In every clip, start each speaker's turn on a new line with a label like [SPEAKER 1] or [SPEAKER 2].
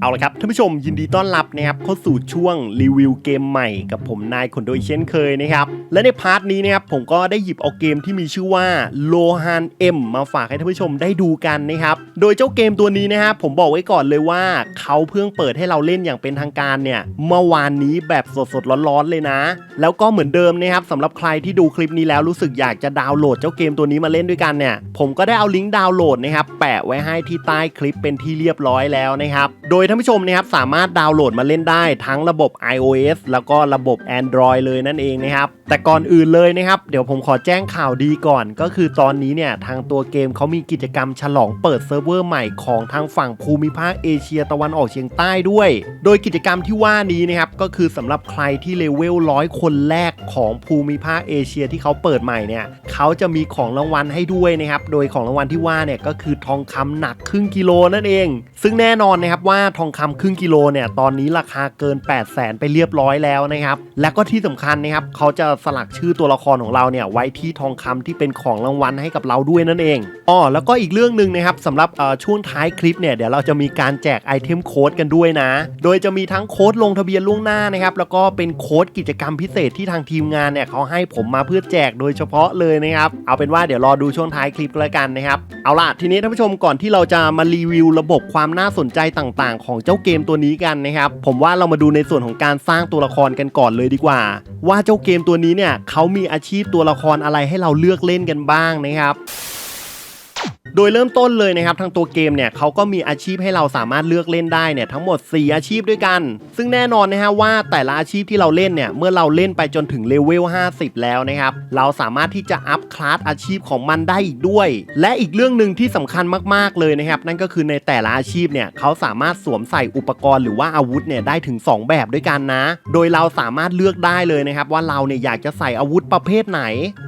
[SPEAKER 1] เอาละครับท่านผู้ชมยินดีต้อนรับนะครับเข้าสู่ช่วงรีวิวเกมใหม่กับผมนายคนโดยเช่นเคยนะครับและในพาร์ทนี้นะครับผมก็ได้หยิบเอาเกมที่มีชื่อว่า l o h a n M มาฝากให้ท่านผู้ชมได้ดูกันนะครับโดยเจ้าเกมตัวนี้นะครับผมบอกไว้ก่อนเลยว่าเขาเพิ่งเปิดให้เราเล่นอย่างเป็นทางการเนี่ยเมื่อวานนี้แบบสดๆร้อนๆเลยนะ แล้วก็เหมือนเดิมนะครับสำหรับใครที่ดูคลิปนี้แล้วรู้สึกอยากจะดาวน์โหลดเจ้าเกมตัวนี้มาเล่นด้วยกันเนี่ยผมก็ได้เอาลิงก์ดาวน์โหลดนะครับแปะไว้ให้ที่ใต้คลิปเป็นที่เรียบร้อยแล้วนะครับโดยท่านผู้ชมนะครับสามารถดาวน์โหลดมาเล่นได้ทั้งระบบ iOS แล้วก็ระบบ Android เลยนั่นเองนะครับ แต่ก่อนอื่นเลยนะครับ เดี๋ยวผมขอแจ้งข่าวดีก่อน ก็คือตอนนี้เนี่ยทางตัวเกมเขามีกิจกรรมฉลองเปิดเซิร์ฟเวอร์ใหม่ของทางฝั่งภูมิภาคเอเชียตะวันออกเฉียงใต้ด้วย โดยกิจกรรมที่ว่านี้นะครับก็คือสำหรับใครที่เลเวลร้อยคนแรกของภูมิภาคเอเชียที่เขาเปิดใหม่เนี่ยเขาจะมีของรางวัลให้ด้วยนะครับ โดยของรางวัลที่ว่าเนี่ยก็คือทองคำหนักครึ่งกิโลนั่นเอง ซึ่งแน่นอนนะครับว่าทองคำครึ่งกิโลเนี่ยตอนนี้ราคาเกิน 8 0 0แสนไปเรียบร้อยแล้วนะครับ และก็ที่สำคัญนะครับเขาจะสลักชื่อตัวละครของเราเนี่ยไว้ที่ทองคำที่เป็นของรางวัลให้กับเราด้วยนั่นเองอ๋อแล้วก็อีกเรื่องหนึ่งนะครับสำหรับช่วงท้ายคลิปเนี่ยเดี๋ยวเราจะมีการแจกไอเทมโค้ดกันด้วยนะ โดยจะมีทั้งโค้ดลงทะเบียนล่วงหน้านะครับแล้วก็เป็นโค้ดกิจกรรมพิเศษที่ทางทีมงานเนี่ยเขาให้ผมมาเพื่อแจกโดยเฉพาะเลยนะครับเอาเป็นว่าเดี๋ยวรอดูช่วงท้ายคลิปก็แล้วกันนะครับเอาล่ะทีนี้ท่านผู้ชมก่อนที่เราจะมารีวิวระบบความน่าสนใจต่างๆ ของเจ้าเกมตัวนี้กันนะครับ ผมว่าเรามาดูในส่วนของการสร้างตัวละครกันก่อนเลยดีกว่า ว่าเจ้าเกมตัวนี้เนี่ยเขามีอาชีพตัวละครอะไรให้เราเลือกเล่นกันบ้างนะครับ โดยเริ่มต้นเลยนะครับทางตัวเกมเนี่ยเขาก็มีอาชีพให้เราสามารถเลือกเล่นได้เนี่ยทั้งหมด 4 อาชีพด้วยกัน ซึ่งแน่นอนนะฮะว่าแต่ละอาชีพที่เราเล่นเนี่ยเมื่อเราเล่นไปจนถึงเลเวล 50 แล้วนะครับเราสามารถที่จะอัพคลาสอาชีพของมันได้อีกด้วย และอีกเรื่องหนึ่งที่สำคัญมากๆเลยนะครับนั่นก็คือในแต่ละอาชีพเนี่ยเขาสามารถสวมใส่อุปกรณ์หรือว่าอาวุธเนี่ยได้ถึง 2 แบบด้วยกันนะ โดยเราสามารถเลือกได้เลยนะครับว่าเราเนี่ยอยากจะใส่อาวุธประเภทไหน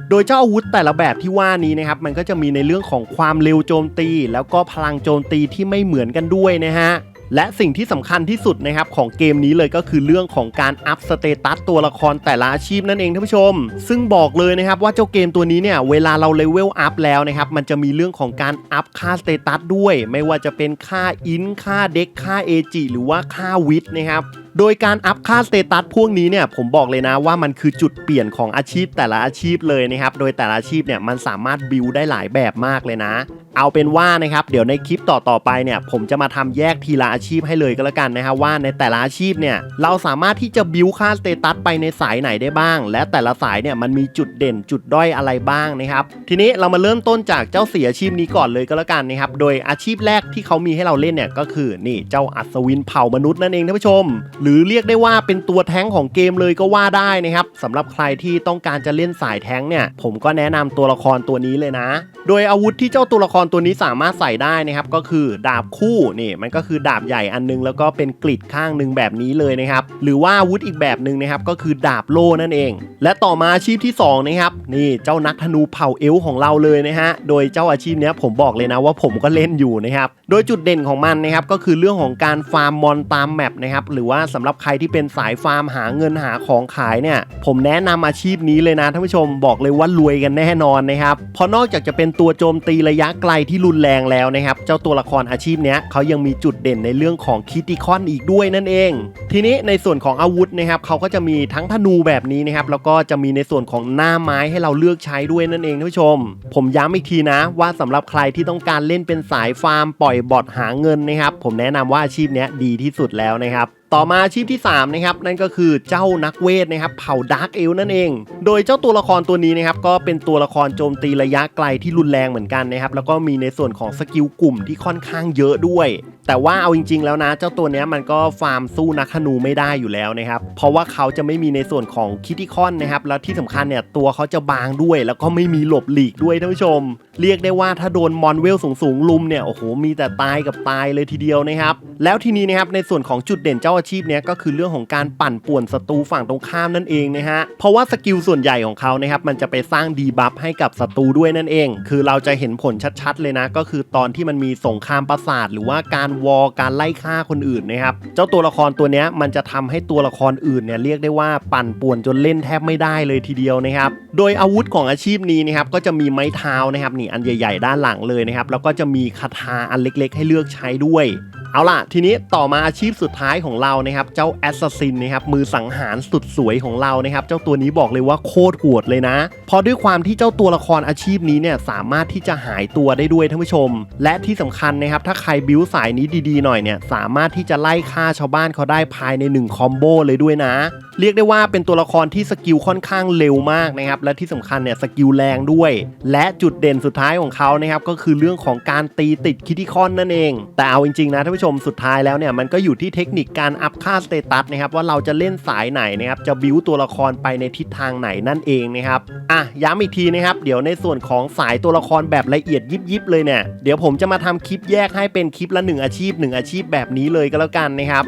[SPEAKER 1] โดยเจ้าอาวุธแต่ละแบบที่ว่านี้นะครับมันก็จะมีในเรื่องของความเร็วโจมตี แล้วก็พลังโจมตีที่ไม่เหมือนกันด้วยนะฮะและสิ่งที่สำคัญที่สุดนะครับของเกมนี้เลยก็คือเรื่องของการอัพสเตตัสตัวละครแต่ละอาชีพนั่นเองท่านผู้ชม ซึ่งบอกเลยนะครับว่าเจ้าเกมตัวนี้เนี่ยเวลาเราเลเวลอัพแล้วนะครับมันจะมีเรื่องของการอัพค่าสเตตัสด้วย ไม่ว่าจะเป็นค่าอินค่าเด็กค่าเอจิหรือว่าค่าวิทนะครับ โดยการอัพค่าสเตตัสพวกนี้เนี่ยผมบอกเลยนะว่ามันคือจุดเปลี่ยนของอาชีพแต่ละอาชีพเลยนะครับ โดยแต่ละอาชีพเนี่ยมันสามารถบิวได้หลายแบบมากเลยนะ เอาเป็นว่านะครับเดี๋ยวในคลิปต่อๆไปเนี่ยผมจะมาทำแยกทีละอาชีพให้เลยก็แล้วกันนะครับว่าในแต่ละอาชีพเนี่ยเราสามารถที่จะบิวค่าสเตตัสไปในสายไหนได้บ้าง และแต่ละสายเนี่ยมันมีจุดเด่นจุดด้อยอะไรบ้างนะครับ ทีนี้เรามาเริ่มต้นจากเจ้าสีอาชีพนี้ก่อนเลยก็แล้วกันนะครับโดยอาชีพแรกที่เขามีให้เราเล่นเนี่ยก็คือนี่เจ้าอัศวินเผ่ามนุษย์นั่นเองท่านผู้ชมหรือเรียกได้ว่าเป็นตัวแท้งของเกมเลยก็ว่าได้นะครับสำหรับใครที่ต้องการจะเล่นสายแท้งเนี่ยผมก็แนะนำตัวละครตัวนี้เลยนะ โดยอาวุธที่เจ้าตัวละครตัวนี้สามารถใส่ได้นะครับก็คือดาบคู่นี่มันก็คือดาบใหญ่อันนึง แล้วก็เป็นกริดข้างหนึ่งแบบนี้เลยนะครับหรือว่าอาวุธอีกแบบหนึ่งนะครับก็คือดาบโล่นั่นเอง และต่อมาอาชีพที่สองนะครับนี่เจ้านักธนูเผ่าเอลของเราเลยนะฮะโดยเจ้าอาชีพนี้ผมบอกเลยนะว่าผมก็เล่นอยู่นะครับโดยจุดเด่นของมันนะครับก็คือเรื่องของการฟาร์มมอนตามแมปนะครับหรือว่าสำหรับใครที่เป็นสายฟาร์มหาเงินหาของขายเนี่ย ผมแนะนำอาชีพนี้เลยนะท่านผู้ชมบอกเลยว่ารวยกันแน่นอนนะครับเพราะนอกจากจะเป็นตัวโจมตีระยะไกลที่รุนแรงแล้วนะครับเจ้าตัวละครอาชีพเนี้ยเขายังมีจุดเด่นในเรื่องของคิติคอนอีกด้วยนั่นเอง ทีนี้ในส่วนของอาวุธนะครับเขาก็จะมีทั้งธนูแบบนี้นะครับแล้วก็จะมีในส่วนของหน้าไม้ให้เราเลือกใช้ด้วยนั่นเองท่านผู้ชม ผมย้ำอีกทีนะว่าสำหรับใครที่ต้องการเล่นเป็นสายฟาร์มปล่อยบอทหาเงินนะครับผมแนะนำว่าอาชีพเนี้ยดีที่สุดแล้วนะครับต่อมาอาชีพที่3นะครับนั่นก็คือเจ้านักเวทนะครับเผ่าดาร์กเอลนั่นเอง โดยเจ้าตัวละครตัวนี้นะครับก็เป็นตัวละครโจมตีระยะไกลที่รุนแรงเหมือนกันนะครับแล้วก็มีในส่วนของสกิลกลุ่มที่ค่อนข้างเยอะด้วย แต่ว่าเอาจริง ๆ แล้วนะ เจ้าตัวนี้มันก็ฟาร์มสู้นักธนูไม่ได้อยู่แล้วนะครับ เพราะว่าเขาจะไม่มีในส่วนของคิติคอนนะครับ แล้วที่สำคัญเนี่ยตัวเขาจะบางด้วย แล้วก็ไม่มีหลบหลีกด้วยท่านผู้ชม เรียกได้ว่าถ้าโดนมอนเวลสูงๆลุมเนี่ยโอ้โหมีแต่ตายกับตายเลยทีเดียวนะครับ แล้วทีนี้นะครับในส่วนของจุดเด่นเจ้าอาชีพเนี้ยก็คือเรื่องของการปั่นป่วนศัตรูฝั่งตรงข้ามนั่นเองนะฮะเพราะว่าสกิลส่วนใหญ่ของเขานะครับมันจะไปสร้างดีบัฟให้กับศัตรูด้วยนั่นเอง คือเราจะเห็นผลชัดๆ เลยนะ ก็คือตอนที่มันมีสงครามประสาทหรือว่าการวอลการไล่ฆ่าคนอื่นนะครับ เจ้าตัวละครตัวนี้มันจะทำให้ตัวละครอื่นเนี่ยเรียกได้ว่าปั่นป่วนจนเล่นแทบไม่ได้เลยทีเดียวนะครับ โดยอาวุธของอาชีพนี้นะครับก็จะมีไม้เท้านะครับนี่อันใหญ่ ๆ ด้านหลังเลยนะครับแล้วก็จะมีคาถาอันเล็กๆ ให้เลือกใช้ด้วยเอาล่ะ ทีนี้ต่อมาอาชีพสุดท้ายของเรานะครับเจ้าแอสซัสซินนะครับมือสังหารสุดสวยของเรานะครับเจ้าตัวนี้บอกเลยว่าโคตรโหดเลยนะเพราะด้วยความที่เจ้าตัวละครอาชีพนี้เนี่ยสามารถที่จะหายตัวได้ด้วยท่านผู้ชม และที่สำคัญนะครับถ้าใครบิวสายนี้ดีๆหน่อยเนี่ยสามารถที่จะไล่ฆ่าชาวบ้านเขาได้ภายใน1คอมโบเลยด้วยนะ เรียกได้ว่าเป็นตัวละครที่สกิลค่อนข้างเร็วมากนะครับและที่สำคัญเนี่ยสกิลแรงด้วย และจุดเด่นสุดท้ายของเขานะครับก็คือเรื่องของการตีติดคิติคอนนั่นเอง แต่เอาจริงๆนะท่านผู้ชมสุดท้ายแล้วเนี่ยมันก็อยู่ที่เทคนิคการอัพค่าสเตตัสนะครับว่าเราจะเล่นสายไหนนะครับจะบิวตัวละครไปในทิศทางไหนนั่นเองนะครับอะย้ำอีกทีนะครับเดี๋ยวในส่วนของสายตัวละครแบบละเอียดยิบๆเลยเนี่ยเดี๋ยวผมจะมาทำคลิปแยกให้เป็นคลิปละหนึ่งอาชีพหนึ่งอาชีพแบบนี้เลยก็แล้วกันนะครับ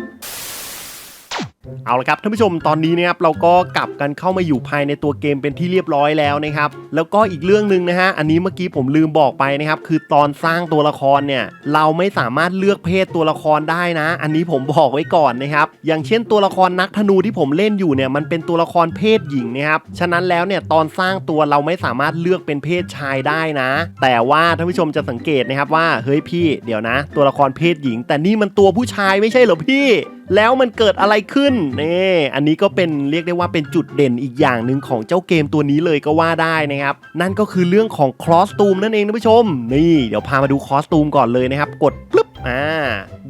[SPEAKER 1] เอาละครับท่านผู้ชมตอนนี้นะครับเราก็กลับกันเข้ามาอยู่ภายในตัวเกมเป็นที่เรียบร้อยแล้วนะครับแล้วก็อีกเรื่องหนึ่งนะฮะอันนี้เมื่อกี้ผมลืมบอกไปนะครับคือตอนสร้างตัวละครเนี่ยเราไม่สามารถเลือกเพศตัวละครได้นะ อันนี้ผมบอกไว้ก่อนนะครับอย่างเช่นตัวละครนักธนูที่ผมเล่นอยู่เนี่ยมันเป็นตัวละครเพศหญิงนะครับฉะนั้นแล้วเนี่ยตอนสร้างตัวเราไม่สามารถเลือกเป็นเพศชายได้นะ แต่ว่าท่านผู้ชมจะสังเกตนะครับว่าเฮ้ยพี่เดี๋ยวนะ ตัวละครเพศหญิง แต่นี่มันตัวผู้ชายไม่ใช่เหรอพี่ แล้วมันเกิดอะไรขึ้นนี่อันนี้ก็เป็นเรียกได้ว่าเป็นจุดเด่นอีกอย่างหนึ่งของเจ้าเกมตัวนี้เลยก็ว่าได้นะครับ นั่นก็คือเรื่องของคอสตูมนั่นเองท่านผู้ชม นี่เดี๋ยวพามาดูคอสตูมก่อนเลยนะครับ กดปึ๊บอ่า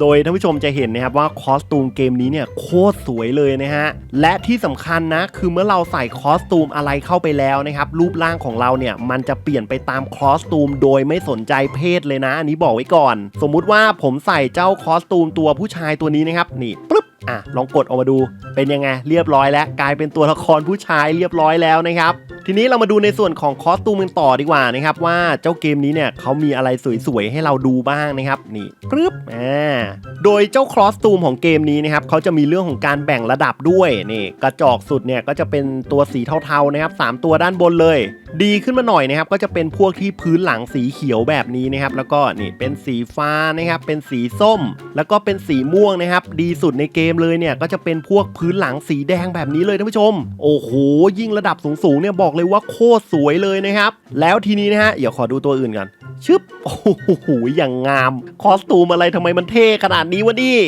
[SPEAKER 1] โดยท่านผู้ชมจะเห็นนะครับว่าคอสตูมเกมนี้เนี่ยโคตรสวยเลยนะฮะและที่สำคัญนะคือเมื่อเราใส่คอสตูมอะไรเข้าไปแล้วนะครับรูปร่างของเราเนี่ยมันจะเปลี่ยนไปตามคอสตูมโดยไม่สนใจเพศเลยนะอันนี้บอกไว้ก่อน สมมุติว่าผมใส่เจ้าคอสตูมตัวผู้ชายตัวนี้นะครับนี่ปึ๊บอะลองกดออกมาดูเป็นยังไงเรียบร้อยแล้ว กลายเป็นตัวละครผู้ชายเรียบร้อยแล้วนะครับ ทีนี้เรามาดูในส่วนของคอสตูมกันต่อดีกว่านะครับว่าเจ้าเกมนี้เนี่ยเขามีอะไรสวยๆให้เราดูบ้างนะครับนี่ปึ๊บอ่าโดยเจ้าคอสตูมของเกมนี้นะครับเขาจะมีเรื่องของการแบ่งระดับด้วยนี่กระจอกสุดเนี่ยก็จะเป็นตัวสีเทาๆนะครับสามตัวด้านบนเลยดีขึ้นมาหน่อยนะครับ ก็จะเป็นพวกที่พื้นหลังสีเขียวแบบนี้นะครับ แล้วก็นี่เป็นสีฟ้านะครับ เป็นสีส้ม แล้วก็เป็นสีม่วงนะครับ ดีสุดในเกมเลยเนี่ย ก็จะเป็นพวกพื้นหลังสีแดงแบบนี้เลยท่านผู้ชม โอ้โห ยิ่งระดับสูงๆเนี่ยบอกเลยว่าโคตรสวยเลยนะครับ แล้วทีนี้นะฮะ เดี๋ยวขอดูตัวอื่นก่อนชึบ โอ้โห อย่างงาม คอสตูมอะไรทำไมมันเท่ขนาดนี้วะนี่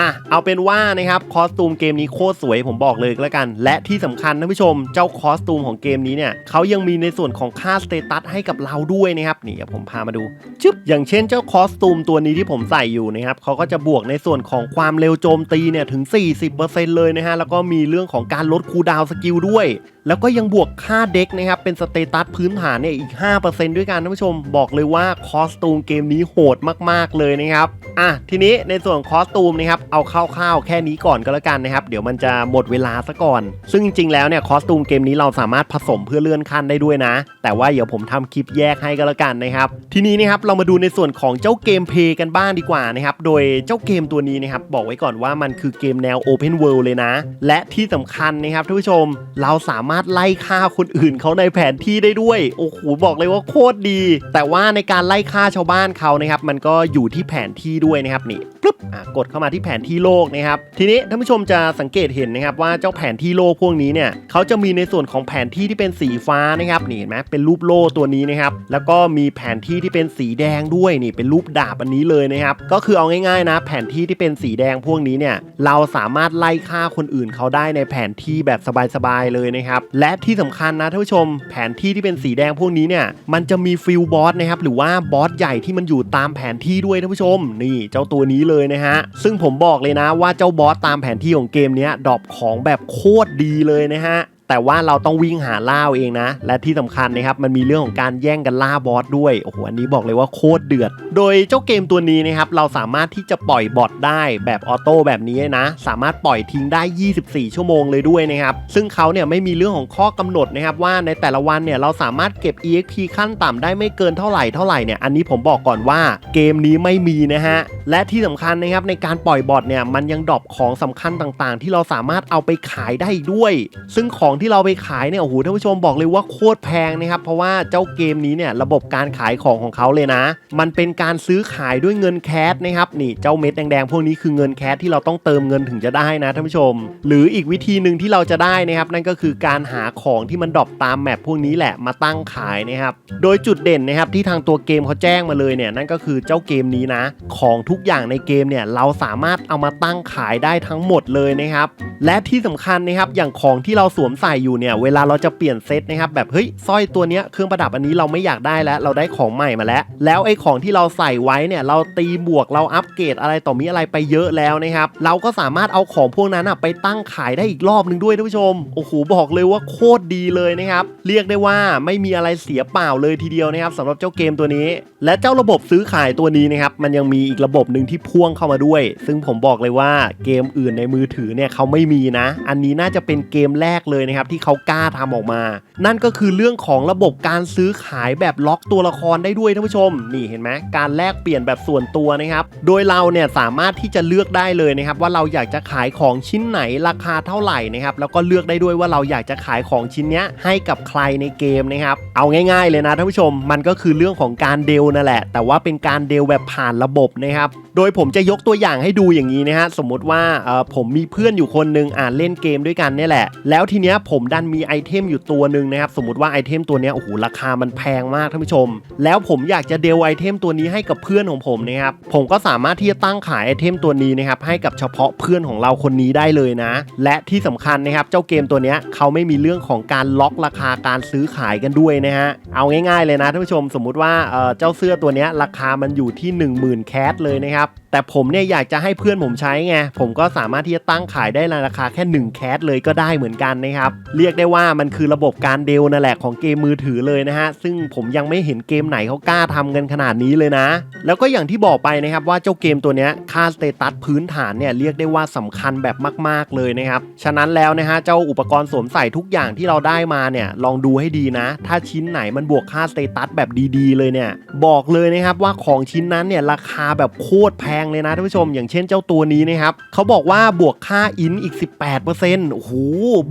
[SPEAKER 1] อะ เอาเป็นว่านะครับ คอสตูมเกมนี้โคตรสวยผมบอกเลยแล้วกัน และที่สำคัญท่านผู้ชม เจ้าคอสตูมของเกมนี้เนี่ยเขายังมีในส่วนของค่าสเตตัสให้กับเราด้วยนะครับนี่ผมพามาดูชึบอย่างเช่นเจ้าคอสตูมตัวนี้ที่ผมใส่อยู่นะครับเขาก็จะบวกในส่วนของความเร็วโจมตีเนี่ยถึง 40%เลยนะฮะแล้วก็มีเรื่องของการลดคูดาวสกิลด้วย แล้วก็ยังบวกค่าเด็กนะครับเป็นสเตตัสพื้นฐานเนี่ยอีก 5%ด้วยกันท่านผู้ชมบอกเลยว่าคอสตูมเกมนี้โหดมากๆเลยนะครับอะทีนี้ในส่วนคอสตูมนะครับเอาคร่าวๆแค่นี้ก่อนก็แล้วกันนะครับเดี๋ยวมันจะหมดเวลาซะก่อน ซึ่งจริงๆแล้วเนี่ยคอสตูมเกมนี้เราสามารถผสมเพื่อเลื่อนขั้นได้ด้วยนะ แต่ว่าเดี๋ยวผมทำคลิปแยกให้ก็แล้วกันนะครับ ทีนี้นะครับเรามาดูในส่วนของเจ้าเกมเพลย์กันบ้างดีกว่านะครับ โดยเจ้าเกมตัวนี้นะครับบอกไว้ก่อนว่ามันคือเกมแนว Open World เลยนะ และที่สำคัญนะครับท่านผู้ชมเราสามารถไล่ฆ่าคนอื่นเขาในแผนที่ได้ด้วยโอ้โหบอกเลยว่าโคตรดี แต่ว่าในการไล่ฆ่าชาวบ้านเขานะครับมันก็อยู่ที่แผนที่ด้วยนะครับนี่ กดเข้ามาที่แผนที่โลกนะครับ ทีนี้ท่านผู้ชมจะสังเกตเห็นนะครับว่าเจ้าแผนที่โลกพวกนี้เนี่ยเขาจะมีในส่วนของแผนที่ที่เป็นสีฟ้านะครับนี่เห็นไหมเป็นรูปโล่ตัวนี้นะครับแล้วก็มีแผนที่ที่เป็นสีแดงด้วยนี่เป็นรูปดาบอันนี้เลยนะครับก็คือเอาง่ายๆนะ แผนที่ที่เป็นสีแดงพวกนี้เนี่ยเราสามารถไล่ฆ่าคนอื่นเขาได้ในแผนที่แบบสบายๆเลยนะครับและที่สำคัญนะท่านผู้ชม แผนที่ที่เป็นสีแดงพวกนี้เนี่ยมันจะมีฟิลบอสนะครับหรือว่าบอสใหญ่ที่มันอยู่ตามแผนที่ด้วยท่านผู้ชม นี่เจ้าตัวนี้เลยนะฮะ ซึ่งผมบอกเลยนะว่าเจ้าบอสตามแผนที่ของเกมนี้ดรอปของแบบโคตรดีเลยนะฮะ แต่ว่าเราต้องวิ่งหาล่าเองนะ และที่สำคัญนะครับมันมีเรื่องของการแย่งกันล่าบอสด้วยโอ้โหอันนี้บอกเลยว่าโคตรเดือด โดยเจ้าเกมตัวนี้นะครับเราสามารถที่จะปล่อยบอทได้แบบออโต้แบบนี้นะ สามารถปล่อยทิ้งได้ 24 ชั่วโมงเลยด้วยนะครับซึ่งเขาเนี่ยไม่มีเรื่องของข้อกำหนดนะครับว่าในแต่ละวันเนี่ยเราสามารถเก็บ EXP ขั้นต่ำได้ไม่เกินเท่าไหร่เท่าไหร่เนี่ยอันนี้ผมบอกก่อนว่าเกมนี้ไม่มีนะฮะและที่สำคัญนะครับในการปล่อยบอทเนี่ยมันยังดรอปของสำคัญต่างๆ ที่เราสามารถเอาไปขายได้อีกด้วย ซึ่งของที่เราไปขายเนี่ยโอ้โหท่านผู้ชมบอกเลยว่าโคตรแพงนะครับเพราะว่าเจ้าเกมนี้เนี่ยระบบการขายของของเขาเลยนะ มันเป็นการซื้อขายด้วยเงินแคสนะครับนี่เจ้าเม็ดแดงๆพวกนี้คือเงินแคสที่เราต้องเติมเงินถึงจะได้นะท่านผู้ชม หรืออีกวิธีหนึ่งที่เราจะได้นะครับนั่นก็คือการหาของที่มันดรอปตามแมปพวกนี้แหละมาตั้งขายนะครับโดยจุดเด่นนะครับที่ทางตัวเกมเขาแจ้งมาเลยเนี่ยนั่นก็คือเจ้าเกมนี้นะ ของทุกอย่างในเกมเนี่ยเราสามารถเอามาตั้งขายได้ทั้งหมดเลยนะครับและที่สำคัญนะครับอย่างของที่เราสวมใส่อยู่เนี่ยเวลาเราจะเปลี่ยนเซตนะครับแบบเฮ้ยสร้อยตัวเนี้ยเครื่องประดับอันนี้เราไม่อยากได้แล้ว เราได้ของใหม่มาแล้ว แล้วไอ้ของที่เราใส่ไว้เนี่ยเราตีบวกเราอัปเกรดอะไรต่อมีอะไรไปเยอะแล้วนะครับเราก็สามารถเอาของพวกนั้นอะไปตั้งขายได้อีกรอบหนึ่งด้วยท่านผู้ชมโอ้โหบอกเลยว่าโคตรดีเลยนะครับเรียกได้ว่าไม่มีอะไรเสียเปล่าเลยทีเดียวนะครับสำหรับเจ้าเกมตัวนี้ และเจ้าระบบซื้อขายตัวนี้นะครับมันยังมีอีกระบบหนึ่งที่พ่วงเข้ามาด้วย ซึ่งผมบอกเลยว่าเกมอื่นในมือถือเนี่ยเขาไม่มีนะ อันนี้น่าจะเป็นเกมแรกเลยนะครับที่เขากล้าทำออกมา นั่นก็คือเรื่องของระบบการซื้อขายแบบล็อกตัวละครได้ด้วยท่านผู้ชม นี่เห็นไหมการแลกเปลี่ยนแบบส่วนตัวนะครับ โดยเราเนี่ยสามารถที่จะเลือกได้เลยนะครับว่าเราอยากจะขายของชิ้นไหนราคาเท่าไหร่นะครับแล้วก็เลือกได้ด้วยว่าเราอยากจะขายของชิ้นเนี้ยให้กับใครในเกมนะครับเอาง่าย ๆ เลยนะท่านผู้ชม มันก็คือเรื่องของการเดลนั่นแหละ แต่ว่าเป็นการเดลแบบผ่านระบบนะครับโดยผมจะยกตัวอย่างให้ดูอย่างนี้นะฮะสมมติว่าผมมีเพื่อนอยู่คนหนึ่งอ่านเล่นเกมด้วยกันนี่แหละ แล้วทีเนี้ยผมดันมีไอเทมอยู่ตัวหนึ่งนะครับสมมติว่าไอเทมตัวนี้โอ้โหราคามันแพงมากท่านผู้ชม แล้วผมอยากจะเดลไอเทมตัวนี้ให้กับเพื่อนของผมนะครับผมก็สามารถที่จะตั้งขายไอเทมตัวนี้นะครับให้กับเฉพาะเพื่อนของเราคนนี้ได้เลยนะ และที่สำคัญนะครับเจ้าเกมตัวนี้เขาไม่มีเรื่องของการล็อกราคาการซื้อขายกันด้วยนะฮะเอาง่ายๆเลยนะท่านผู้ชมสมมุติว่าเอ่อเจ้าเสื้อตัวนี้ราคามันอยู่ที่ 10,000 แคสเลยนะครับ แต่ผมเนี่ยอยากจะให้เพื่อนผมใช้ไง ผมก็สามารถที่จะตั้งขายได้ในราคาแค่ 1 แคสเลยก็ได้เหมือนกันนะครับ เรียกได้ว่ามันคือระบบการเดลนั่นแหละของเกมมือถือเลยนะฮะ ซึ่งผมยังไม่เห็นเกมไหนเขากล้าทำกันขนาดนี้เลยนะ แล้วก็อย่างที่บอกไปนะครับว่าเจ้าเกมตัวเนี้ยค่าสเตตัสพื้นฐานเนี่ยเรียกได้ว่าสำคัญแบบมาก ๆเลยนะครับ ฉะนั้นแล้วนะฮะเจ้าอุปกรณ์สวมใส่ทุกอย่างที่เราได้มาเนี่ยลองดูให้ดีนะ ถ้าชิ้นไหนมันบวกค่าสเตตัสแบบดีๆ เลยเนี่ยบอกเลยนะครับว่าของชิ้นนั้นเนี่ยราคาแบบโคตรแพงเลยนะท่านผู้ชม อย่างเช่นเจ้าตัวนี้นะครับเขาบอกว่าบวกค่าอินอีก 18%โอ้โห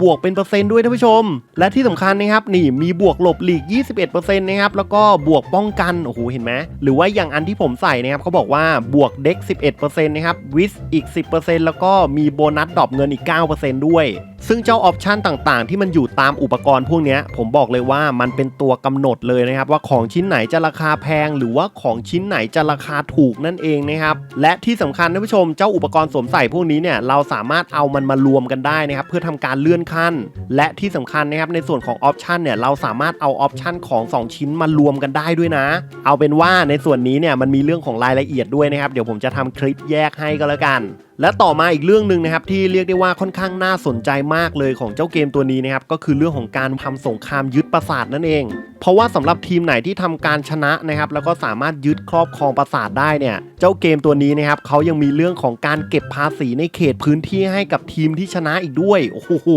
[SPEAKER 1] บวกเป็นเปอร์เซ็นต์ด้วยท่านผู้ชม และที่สำคัญนะครับนี่มีบวกหลบหลีก 21%นะครับแล้วก็บวกป้องกันโอ้โหเห็นไหมหรือว่าอย่างอันที่ผมใส่นะครับเขาบอกว่าบวกเด็ก 11%นะครับวิสอีก 10%แล้วก็มีโบนัสดรอปเงินอีก 9%ด้วย ซึ่งเจ้าออปชันต่างๆ ที่มันอยู่ตามอุปกรณ์พวกเนี้ยผมบอกเลยว่ามันเป็นตัวกำหนดเลยนะครับว่าของชิ้นไหนจะราคาแพง หรือว่าของชิ้นไหนจะราคาถูกนั่นเองนะครับและที่สำคัญท่านผู้ชมเจ้าอุปกรณ์สวมใส่พวกนี้เนี่ยเราสามารถเอามันมารวมกันได้นะครับเพื่อทำการเลื่อนขั้น และที่สำคัญนะครับในส่วนของออปชันเนี่ยเราสามารถเอาออปชันของ 2 ชิ้นมารวมกันได้ด้วยนะ เอาเป็นว่าในส่วนนี้เนี่ยมันมีเรื่องของรายละเอียดด้วยนะครับเดี๋ยวผมจะทำคลิปแยกให้ก็แล้วกัน และต่อมาอีกเรื่องหนึ่งนะครับที่เรียกได้ว่าค่อนข้างน่าสนใจมากเลยของเจ้าเกมตัวนี้นะครับก็คือเรื่องของการทำสงครามยึดปราสาทนั่นเอง เพราะว่าสำหรับทีมไหนที่ทำการชนะนะครับแล้วก็สามารถยึดครอบครองปราสาทได้เนี่ยเจ้าเกมตัวนี้นะครับเขายังมีเรื่องของการเก็บภาษีในเขตพื้นที่ให้กับทีมที่ชนะอีกด้วยโอ้โห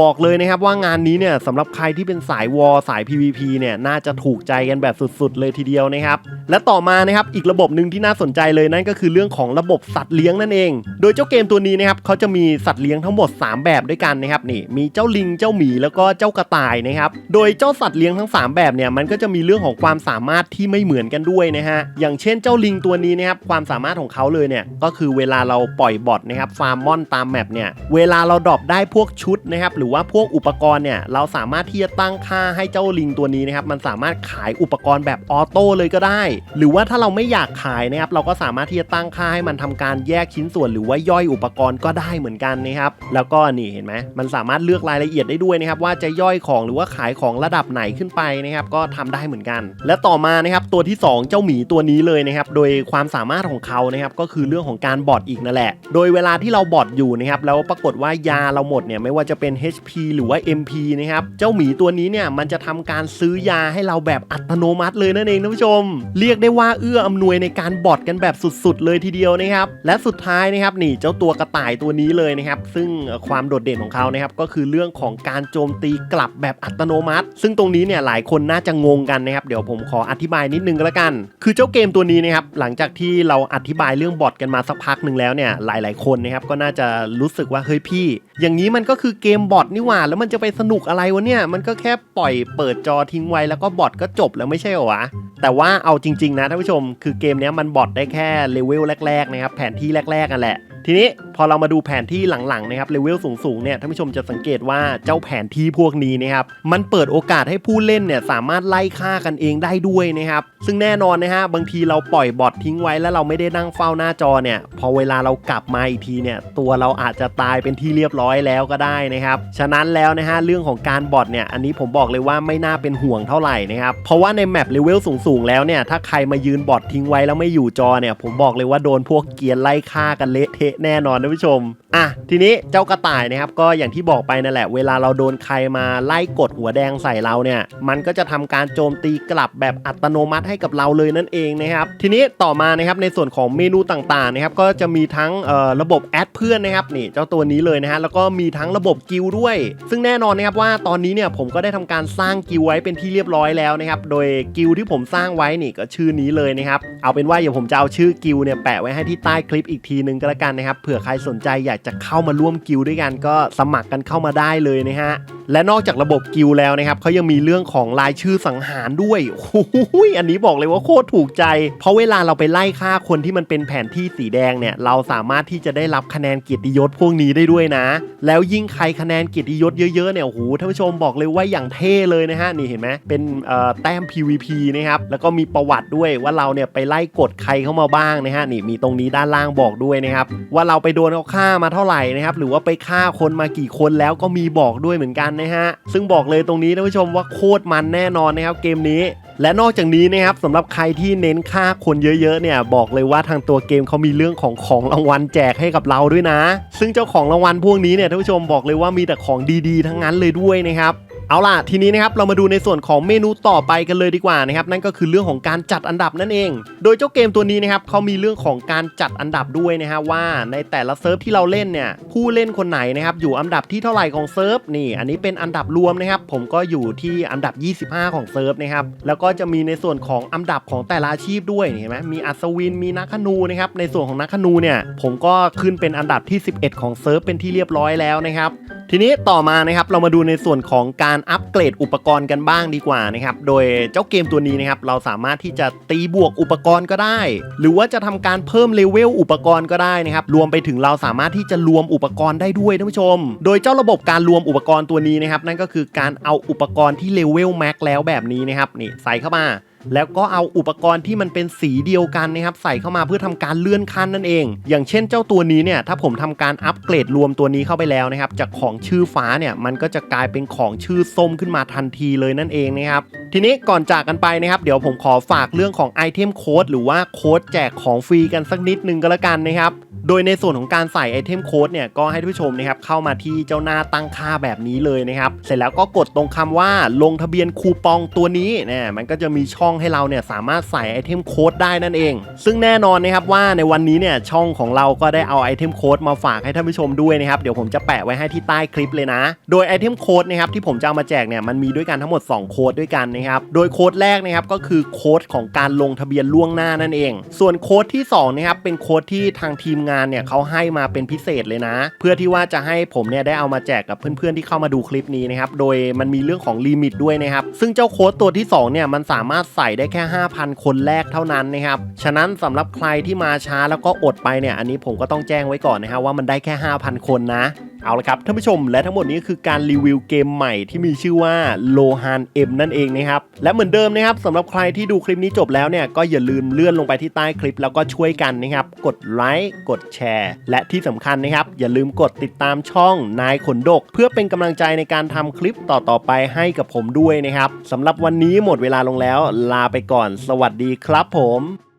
[SPEAKER 1] บอกเลยนะครับว่างานนี้เนี่ยสำหรับใครที่เป็นสายวอลสาย PVP เนี่ยน่าจะถูกใจกันแบบสุดๆ เลยทีเดียวนะครับและต่อมานะครับอีกระบบหนึ่งที่น่าสนใจเลยนั่นก็คือเรื่องของระบบสัตว์เลี้ยงนั่นเองโดยเจ้าเกมตัวนี้นะครับเขาจะมีสัตว์เลี้ยงทั้งหมด 3 แบบด้วยกันนะครับนี่มีเจ้าลิงเจ้าหมีแล้วก็เจ้ากระต่ายนะครับโดยเจ้าสัตว์เลี้ยงทั้ง 3 แบบเนี่ยมันก็จะมีเรื่องของความสามารถที่ไม่เหมือนกันด้วยนะฮะอย่างเช่นเจ้าลิงตัวนี้นะครับความสามารถของเขาเลยเนี่ยก็คือเวลาเราปล่อยบอทนะครับฟาร์มมอนตามแมปเนี่ยเวลาเราดรอปได้พวกชุดนะครับหรือว่าพวกอุปกรณ์เนี่ยเราสามารถที่จะตั้งค่าให้เจ้าลิงตัวนี้นะครับมันสามารถขายอุปกรณ์แบบออโต้เลยก็ได้ หรือว่าถ้าเราไม่อยากขายนะครับเราก็สามารถที่จะตั้งค่าให้มันทำการแยกชิ้นส่วนหรือว่าย่อยอุปกรณ์ก็ได้เหมือนกันนะครับแล้วก็นี่เห็นไหมมันสามารถเลือกรายละเอียดได้ด้วยนะครับว่าจะย่อยของหรือว่าขายของระดับไหนขึ้นไปนะครับก็ทำได้เหมือนกัน และต่อมานะครับตัวที่ 2 เจ้าหมีตัวนี้เลยนะครับโดยความสามารถของเขานะครับก็คือเรื่องของการบอดอีกนั่นแหละ โดยเวลาที่เราบอดอยู่นะครับแล้วปรากฏว่ายาเราหมดเนี่ยไม่ว่าจะเป็น HP หรือว่า MP นะครับเจ้าหมีตัวนี้เนี่ยมันจะทำการซื้อยาให้เราแบบอัตโนมัติเลยนั่นเองท่านผู้ชม เรียกได้ว่าเอื้ออำนวยในการบอดกันแบบสุดๆ เลยทีเดียวนะครับและสุดท้ายายนะครับนี่เจ้าตัวกระต่ายตัวนี้เลยนะครับซึ่งความโดดเด่นของเขานะครับก็คือเรื่องของการโจมตีกลับแบบอัตโนมัติ ซึ่งตรงนี้เนี่ยหลายคนน่าจะงงกันนะครับเดี๋ยวผมขออธิบายนิดนึงก็แล้วกัน คือเจ้าเกมตัวนี้นะครับหลังจากที่เราอธิบายเรื่องบอทกันมาสักพักหนึ่งแล้วเนี่ยหลาย ๆคนนะครับก็น่าจะรู้สึกว่าเฮ้ยพี่ อย่างนี้มันก็คือเกมบอทนี่หว่าแล้วมันจะไปสนุกอะไรวะเนี่ยมันก็แค่ปล่อยเปิดจอทิ้งไว้แล้วก็บอทก็จบแล้วไม่ใช่เหรอวะแต่ว่าเอาจริง ๆ นะท่านผู้ชม คือเกมนี้มันบอทได้แค่เลเวลแรกๆนะครับแผนที่แรกกันแหละ ทีนี้พอเรามาดูแผนที่หลังๆนะครับเลเวลสูงๆเนี่ยท่านผู้ชมจะสังเกตว่าเจ้าแผนที่พวกนี้นะครับมันเปิดโอกาสให้ผู้เล่นเนี่ยสามารถไล่ฆ่ากันเองได้ด้วยนะครับซึ่งแน่นอนนะฮะบางทีเราปล่อยบอททิ้งไว้แล้วเราไม่ได้นั่งเฝ้าหน้าจอเนี่ยพอเวลาเรากลับมาอีกทีเนี่ยตัวเราอาจจะตายเป็นที่เรียบร้อยแล้วก็ได้นะครับฉะนั้นแล้วนะฮะเรื่องของการบอทเนี่ยอันนี้ผมบอกเลยว่าไม่น่าเป็นห่วงเท่าไหร่นะครับเพราะว่าในแมปเลเวลสูงๆแล้วเนี่ยถ้าใครมายืนบอททิ้งไว้แล้วไม่อยู่จอเนี่ยผมบอกเลยว่าโดนพวกเกียร์ไล่ฆ่ากันเละเทะแน่นอนนะผู้ชมอะทีนี้เจ้ากระต่ายนะครับก็อย่างที่บอกไปนั่นแหละ เวลาเราโดนใครมาไล่กดหัวแดงใส่เราเนี่ย มันก็จะทำการโจมตีกลับแบบอัตโนมัติให้กับเราเลยนั่นเองนะครับ ทีนี้ต่อมานะครับในส่วนของเมนูต่างๆนะครับก็จะมีทั้งระบบแอดเพื่อนนะครับนี่เจ้าตัวนี้เลยนะฮะแล้วก็มีทั้งระบบกิลด้วย ซึ่งแน่นอนนะครับว่าตอนนี้เนี่ยผมก็ได้ทำการสร้างกิลไว้เป็นที่เรียบร้อยแล้วนะครับโดยกิลที่ผมสร้างไว้นี่ก็ชื่อนี้เลยนะครับเอาเป็นว่าเดี๋ยวผมจะเอาชื่อกิลเนี่ยแปะไว้ให้ที่ใต้คลิปอีกทีนึงก็แล้วกันนะครับเผื่อใครสนใจอยากจะเข้ามาร่วมกิลด้วยกันก็สมัครกันเข้ามาได้เลยนะฮะ และนอกจากระบบกิลแล้วนะครับเขายังมีเรื่องของรายชื่อสังหารด้วยโอ้โหอันนี้บอกเลยว่าโคตรถูกใจ เพราะเวลาเราไปไล่ฆ่าคนที่มันเป็นแผนที่สีแดงเนี่ย เราสามารถที่จะได้รับคะแนนเกียรติยศพวกนี้ได้ด้วยนะ แล้วยิ่งใครคะแนนเกียรติยศเยอะๆเนี่ยโอ้โหท่านผู้ชมบอกเลยว่าอย่างเท่เลยนะฮะนี่เห็นไหมเป็นเอ่อแต้ม PVP นะครับแล้วก็มีประวัติด้วยว่าเราเนี่ยไปไล่กดใครเข้ามาบ้างนะฮะนี่มีตรงนี้ด้านล่างบอกด้วยนะครับว่าเราไปโดนเขาฆ่ามาเท่าไหร่นะครับหรือว่าไปฆ่าคนมากี่คนแล้วก็มีบอกด้วยเหมือนกันนะฮะซึ่งบอกเลยตรงนี้ท่านผู้ชมว่าโคตรมันแน่นอนนะครับเกมนี้ และนอกจากนี้นะครับสำหรับใครที่เน้นฆ่าคนเยอะๆเนี่ยบอกเลยว่าทางตัวเกมเขามีเรื่องของของรางวัลแจกให้กับเราด้วยนะ ซึ่งเจ้าของรางวัลพวกนี้เนี่ยท่านผู้ชมบอกเลยว่ามีแต่ของดีๆ ทั้งนั้นเลยด้วยนะครับ เอาล่ะทีนี้นะครับเรามาดูในส่วนของเมนูต่อไปกันเลยดีกว่านะครับนั่นก็คือเรื่องของการจัดอันดับนั่นเอง โดยเจ้าเกมตัวนี้นะครับเขามีเรื่องของการจัดอันดับด้วยนะฮะว่าในแต่ละเซิร์ฟที่เราเล่นเนี่ยผู้เล่นคนไหนนะครับอยู่อันดับที่เท่าไหร่ของเซิร์ฟนี่อันนี้เป็นอันดับรวมนะครับผมก็อยู่ที่อันดับ 25 ของเซิร์ฟนะครับแล้วก็จะมีในส่วนของอันดับของแต่ละอาชีพด้วยเห็นไหมมีอัศวินมีนักขนูนะครับในส่วนของนักขนูเนี่ยผมก็ขึ้นเป็นอันดับที่ 11 ของเซิร์ฟเป็นที่เรียบร้อยแล้วนะครับทีนี้ต่อมานะครับเรามาดูในส่วนของการอัปเกรดอุปกรณ์กันบ้างดีกว่านะครับ โดยเจ้าเกมตัวนี้นะครับ เราสามารถที่จะตีบวกอุปกรณ์ก็ได้ หรือว่าจะทำการเพิ่มเลเวลอุปกรณ์ก็ได้นะครับ รวมไปถึงเราสามารถที่จะรวมอุปกรณ์ได้ด้วยท่านผู้ชม โดยเจ้าระบบการรวมอุปกรณ์ตัวนี้นะครับ นั่นก็คือการเอาอุปกรณ์ที่เลเวลแม็กแล้วแบบนี้นะครับนี่ใส่เข้ามา แล้วก็เอาอุปกรณ์ที่มันเป็นสีเดียวกันนะครับใส่เข้ามาเพื่อทำการเลื่อนขั้นนั่นเอง อย่างเช่นเจ้าตัวนี้เนี่ยถ้าผมทำการอัปเกรดรวมตัวนี้เข้าไปแล้วนะครับจากของชื่อฟ้าเนี่ยมันก็จะกลายเป็นของชื่อส้มขึ้นมาทันทีเลยนั่นเองนะครับทีนี้ก่อนจากกันไปนะครับเดี๋ยวผมขอฝากเรื่องของไอเทมโค้ดหรือว่าโค้ดแจกของฟรีกันสักนิดนึงก็แล้วกันนะครับ โดยในส่วนของการใส่ไอเทมโค้ดเนี่ยก็ให้ท่านผู้ชมนะครับเข้ามาที่เจ้าหน้าตั้งค่าแบบนี้เลยนะครับเสร็จแล้วก็กดตรงคำว่าลงทะเบียนคูปองตัวนี้เนี่ยมันก็จะมีช่องให้เราเนี่ยสามารถใส่ไอเทมโค้ดได้นั่นเอง ซึ่งแน่นอนนะครับว่าในวันนี้เนี่ยช่องของเราก็ได้เอาไอเทมโค้ดมาฝากให้ท่านผู้ชมด้วยนะครับเดี๋ยวผมจะแปะไว้ให้ที่ใต้คลิปเลยนะ โดยไอเทมโค้ดนะครับที่ผมจะเอามาแจกเนี่ยมันมีด้วยกันทั้งหมด 2 โค้ดด้วยกันนะครับโดยโค้ดแรกนะครับก็คือโค้ดของการลงทะเบียนล่วงหน้านั่นเอง ส่วนโค้ดที่2นะครับเป็นโค้ดที่ทางทีมงานเนี่ยเขาให้มาเป็นพิเศษเลยนะ เพื่อที่ว่าจะให้ผมเนี่ยได้เอามาแจกกับเพื่อนๆที่เข้ามาดูคลิปนี้นะครับโดยมันมีเรื่องของลิมิตด้วยนะครับซึ่งเจ้าโค้ดตัวที่2เนี่ยมันสามารถใส่ได้แค่ 5,000 คนแรกเท่านั้นนะครับฉะนั้นสำหรับใครที่มาช้าแล้วก็อดไปเนี่ยอันนี้ผมก็ต้องแจ้งไว้ก่อนนะฮะว่ามันได้แค่ 5,000 คนนะ เอาละครับท่านผู้ชมและทั้งหมดนี้คือการรีวิวเกมใหม่ที่มีชื่อว่า Lohan M นั่นเองนะครับและเหมือนเดิมนะครับสำหรับใครที่ดูคลิปนี้จบแล้วเนี่ยก็อย่าลืมเลื่อนลงไปที่ใต้คลิปแล้วก็ช่วยกันนะครับกดไลค์กดแชร์ และที่สำคัญนะครับอย่าลืมกดติดตามช่องนายขนดก เพื่อเป็นกำลังใจในการทำคลิปต่อๆไปให้กับผมด้วยนะครับสำหรับวันนี้หมดเวลาลงแล้ว ลาไปก่อน สวัสดีครับผม